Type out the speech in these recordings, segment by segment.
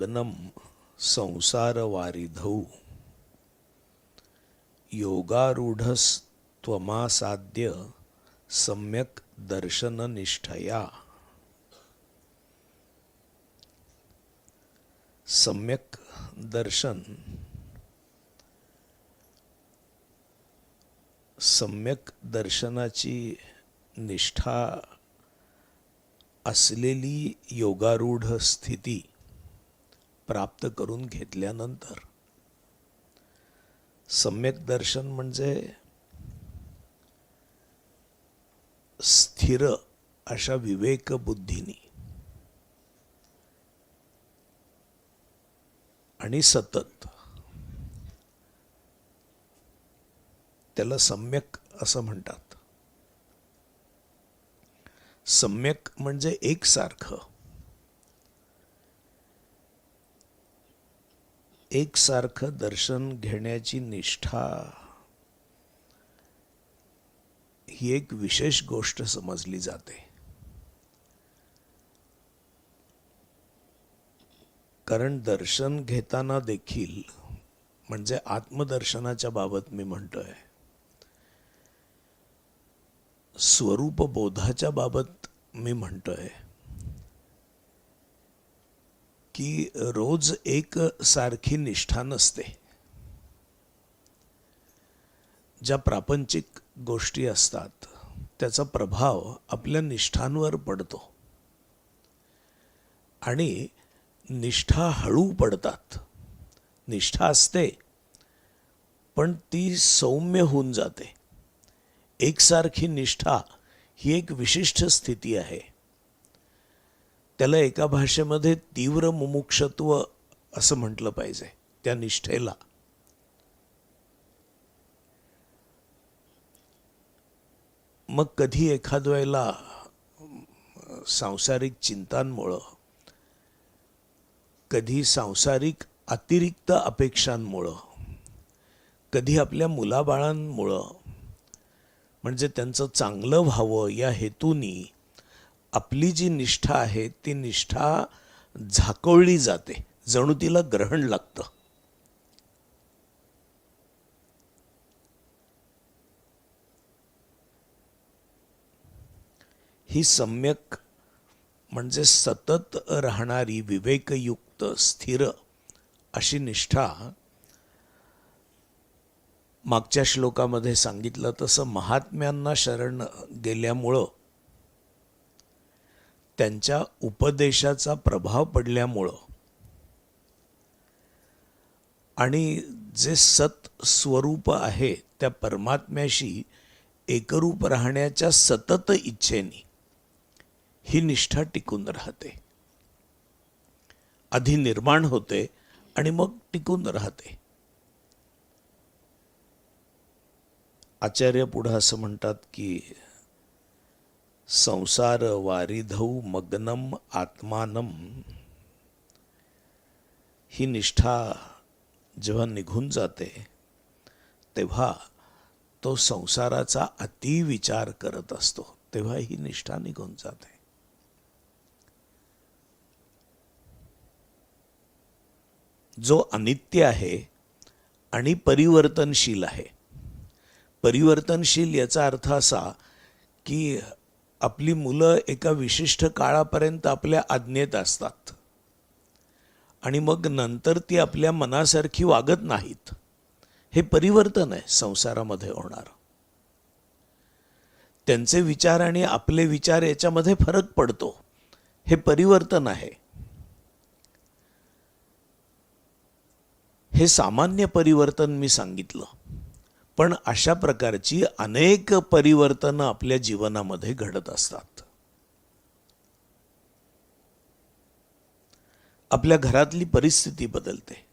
Magnum संसारवारिधौ। योगारूढस्त्वमासाद्य सम्यक् दर्शननिष्ठया। सम्यक दर्शन। सम्यक दर्शनाची निष्ठा असलेली योगारूढ स्थिती प्राप्त करून घेतल्यानंतर. सम्यक दर्शन म्हणजे स्थिर अशा विवेक बुद्धीनी. आणि सतत. त्याला सम्यक असं म्हणतात. सम्यक म्हणजे एकसारखं. एकसारखं दर्शन घेण्याची निष्ठा ही एक विशेष गोष्ट समजली जाते. कारण दर्शन घेताना देखील म्हणजे आत्मदर्शनाच्या बाबत मी म्हणतोय स्वरूप बोधाच्या बाबत मी म्हणतोय की रोज एक सारखी निष्ठा नसते. ज्या प्रापंचिक गोष्टी असतात त्याचा प्रभाव आपल्या निष्ठांवर पडतो. आणि निष्ठा हळू पडतात. निष्ठा असते पण ती सौम्य होऊन जाते. एकसारखी निष्ठा ही एक विशिष्ट स्थिती आहे. त्याला एका भाषेमध्ये तीव्र मुमुक्षत्व असं म्हटलं पाहिजे त्या निष्ठेला. मग कधी एखाद वेळेला सांसारिक चिंतांमुळं कधी सांसारिक अतिरिक्त अपेक्षांमुळं कधी आपल्या मुलाबाळांमुळं म्हणजे त्यांचं चांगलं व्हावं या हेतूनी आपली जी निष्ठा आहे ती निष्ठा झाकोळली जाते. जणू तिला ग्रहण लागतं. ही सम्यक म्हणजे सतत राहणारी विवेकयुक्त स्थिर अशी निष्ठा मागच्या श्लोकामध्ये सांगितलं तसं महात्म्यांना शरण गेल्यामुळं त्यांच्या उपदेशाचा प्रभाव पडल्यामुळं. आणि जे सत स्वरूप आहे त्या परमात्म्याशी एकरूप राहण्याच्या सतत इच्छेने ही निष्ठा टिकून राहते. आधी निर्माण होते आणि मग टिकून राहते. आचार्य पुढं असं म्हणतात की संसार वारिधौ मग्नम आत्मानम। ही निष्ठा जेव्हा निघून जाते तेव्हा तो संसाराचा अति विचार करत असतो तेव्हा ही निष्ठा निघून जाते. जो अनित्य आहे आणि परिवर्तनशील आहे. परिवर्तनशील याचा अर्थ असा की आपली मुलं एका विशिष्ट काळापर्यंत आपल्या आज्ञेत असतात. आणि मग नंतर ती आपल्या मनासारखी वागत नाहीत. हे परिवर्तन आहे संसारामध्ये होणार. त्यांचे विचार आणि आपले विचार याच्यामध्ये फरक पडतो. हे परिवर्तन आहे. हे सामान्य परिवर्तन मी सांगितलं. पण अशा प्रकारची अनेक परिवर्तनं आपल्या जीवनामध्ये घडत असतात. आपल्या घरातली परिस्थिती बदलते.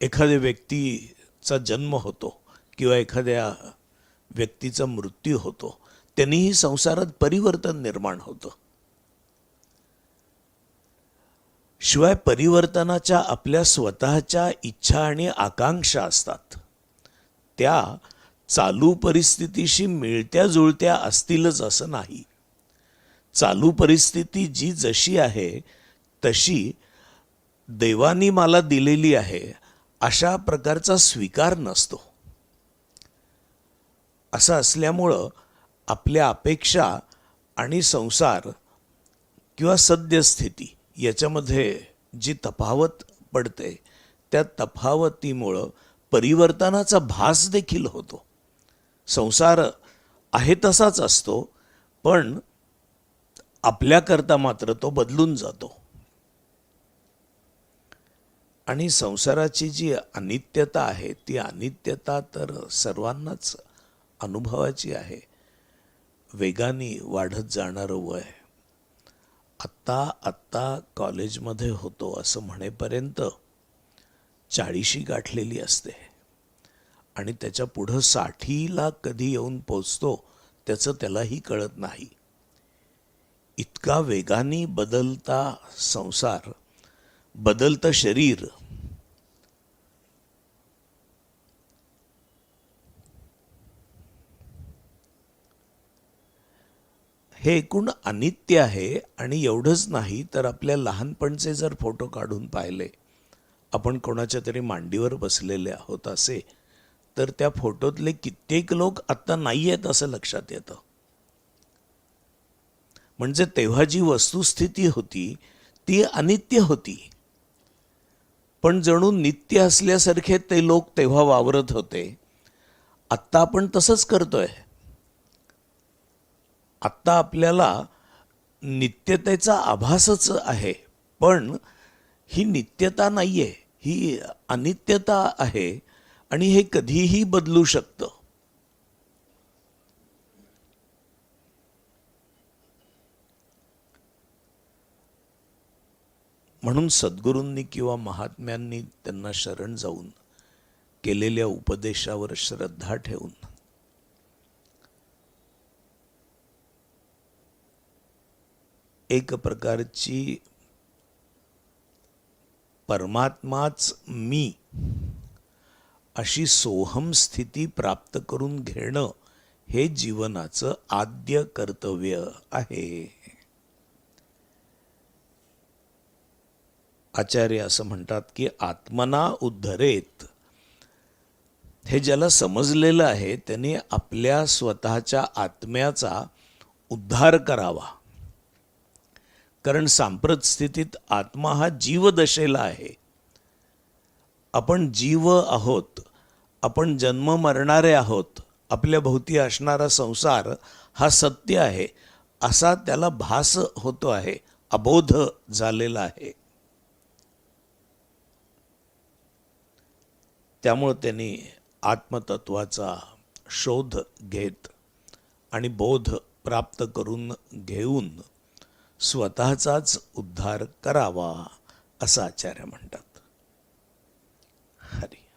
एखाद्या व्यक्तीचा जन्म होतो किंवा एखाद्या व्यक्तीचा मृत्यू होतो त्यांनीही संसारात परिवर्तन निर्माण होतं. शिवाय परिवर्तनाच्या आपल्या स्वतःच्या इच्छा आणि आकांक्षा असतात. त्या चालू परिस्थितीशी मिळत्या जुळत्या असतीलच असं नाही. चालू परिस्थिती जी जशी आहे तशी देवानी मला दिलेली आहे अशा प्रकारचा स्वीकार नसतो. असं असल्यामुळं आपल्या अपेक्षा आणि संसार किंवा सद्यस्थिती याच्यामध्ये जी तफावत पडते त्या तफावतीमुळं परिवर्तनाचा भास देखील होतो. संसार आहे तसाच असतो पण आपल्याकरता मात्र तो बदलून जातो. आणि संसाराची जी अनित्यता आहे ती अनित्यता तर सर्वांनाच अनुभवाची आहे. वेगाने वाढत जाणारं वय आत्ता आत्ता कॉलेजमध्ये होतो असं म्हणेपर्यंत चाळीशी गाठलेली असते. आणि त्याच्या पुढं साठीला कधी येऊन पोचतो त्याचं त्यालाही कळत नाही. इतका वेगाने बदलता संसार बदलतं शरीर हे एकूण अनित्य आहे आणि एवढंच नाही तर आपल्या लहानपणचे जर फोटो काढून पाहिले आपण कोणाच्या तरी मांडीवर बसलेले आहोत असे तर त्या फोटोतले कित्येक लोक आत्ता नाही आहेत असं लक्षात येतं. म्हणजे तेव्हा जी वस्तुस्थिती होती ती अनित्य होती. पण जणू नित्य असल्यासारखे ते लोक तेव्हा वावरत होते. आत्ता आपण तसंच करतोय. आत्ता आपल्याला नित्यतेचा आभासच आहे पण ही नित्यता नाही आहे ही अनित्यता आहे आणि हे कधीही बदलू शकतं. म्हणून सद्गुरूंनी किंवा महात्म्यांनी त्यांना शरण जाऊन केलेल्या उपदेशावर श्रद्धा ठेवून एक प्रकारची परमात्माच मी अशी सोहम स्थिती प्राप्त करून घेणं हे जीवनाचं आद्य कर्तव्य आहे. आचार्य असं म्हणतात की आत्मना उद्धरेत. हे ज्याला समजलेलं आहे त्याने आपल्या स्वतःच्या आत्म्याचा उद्धार करावा. कारण सांप्रत स्थितीत आत्मा हा जीवदशेला आहे. आपण जीव आहोत आपण जन्म मरणारे आहोत आपल्या भोवती असणारा संसार हा सत्य आहे असा त्याला भास होतो आहे अबोध झालेला आहे. त्यामुळं त्यांनी आत्मतत्वाचा शोध घेत आणि बोध प्राप्त करून घेऊन स्वतःचाच उद्धार करावा असं आचार्य म्हणतात. हरी.